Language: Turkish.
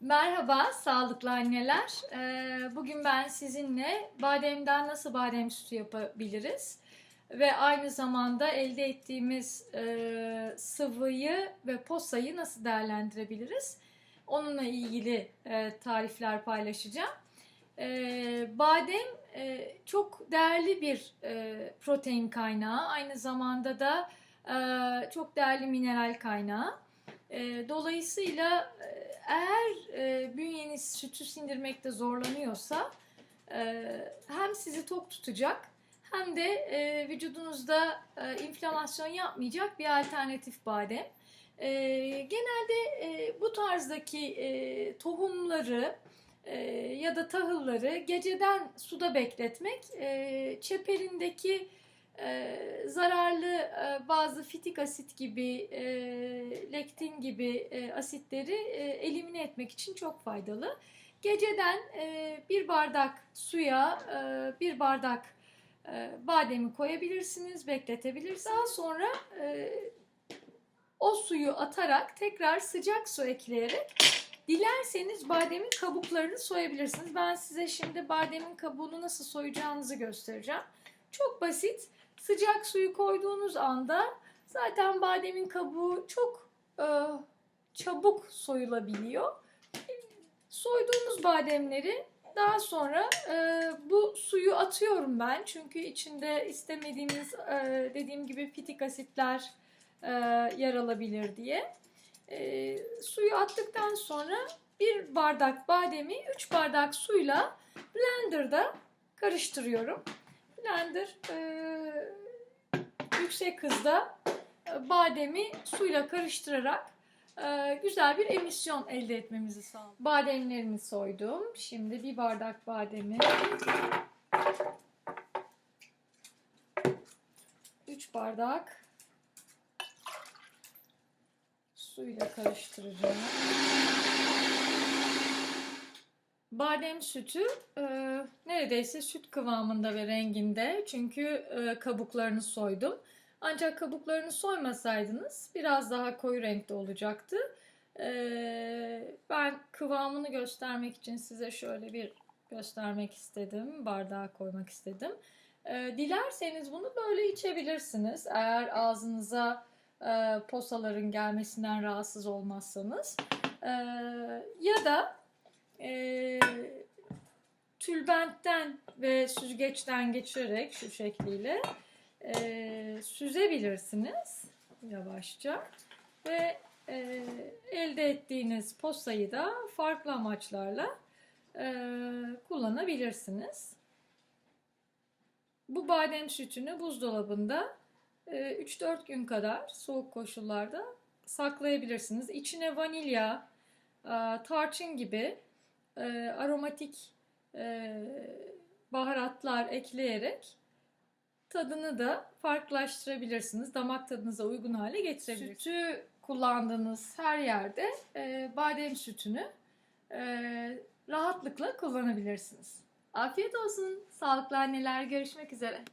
Merhaba sağlıklı anneler. Ee, Bugün ben sizinle bademden nasıl badem sütü yapabiliriz ve aynı zamanda elde ettiğimiz e, sıvıyı ve posayı nasıl değerlendirebiliriz? Onunla ilgili e, tarifler paylaşacağım. E, Badem e, çok değerli bir protein kaynağı, aynı zamanda da çok değerli mineral kaynağı. E, Dolayısıyla eğer e, bünyeniz sütü sindirmekte zorlanıyorsa e, hem sizi tok tutacak hem de e, vücudunuzda e, inflamasyon yapmayacak bir alternatif badem. E, genelde e, bu tarzdaki e, tohumları e, ya da tahılları geceden suda bekletmek e, çeperindeki e, zararlı e, bazı fitik asit gibi, e, lektin gibi e, asitleri e, elimine etmek için çok faydalı. Geceden e, bir bardak suya e, bir bardak e, bademi koyabilirsiniz, bekletebilirsiniz. Daha sonra e, o suyu atarak tekrar sıcak su ekleyerek dilerseniz bademin kabuklarını soyabilirsiniz. Ben size şimdi bademin kabuğunu nasıl soyacağınızı göstereceğim. Çok basit. Sıcak suyu koyduğunuz anda zaten bademin kabuğu çok e, çabuk soyulabiliyor. Soyduğumuz bademleri daha sonra e, bu suyu atıyorum ben. Çünkü içinde istemediğimiz e, dediğim gibi fitik asitler e, yer alabilir diye. E, suyu attıktan sonra bir bardak bademi 3 bardak suyla blenderda karıştırıyorum. Blender e, yüksek hızda e, bademi suyla karıştırarak e, güzel bir emisyon elde etmemizi sağlıyor. Bademlerimi soydum. Şimdi bir bardak bademi 3 bardak suyla karıştıracağım. Badem sütü e, neredeyse süt kıvamında ve renginde çünkü e, kabuklarını soydum. Ancak kabuklarını soymasaydınız biraz daha koyu renkte olacaktı. E, ben kıvamını göstermek için size şöyle bir göstermek istedim. Bardağa koymak istedim. E, dilerseniz bunu böyle içebilirsiniz. Eğer ağzınıza e, posaların gelmesinden rahatsız olmazsanız. E, ya da e, tülbentten ve süzgeçten geçirerek şu şekliyle e, süzebilirsiniz yavaşça ve e, elde ettiğiniz posayı da farklı amaçlarla e, kullanabilirsiniz. Bu badem sütünü buzdolabında e, 3-4 gün kadar soğuk koşullarda saklayabilirsiniz. İçine vanilya, tarçın gibi e, aromatik e, baharatlar ekleyerek tadını da farklılaştırabilirsiniz. Damak tadınıza uygun hale getirebilirsiniz. Sütü kullandığınız her yerde e, badem sütünü e, rahatlıkla kullanabilirsiniz. Afiyet olsun. Sağlıklı anneler görüşmek üzere.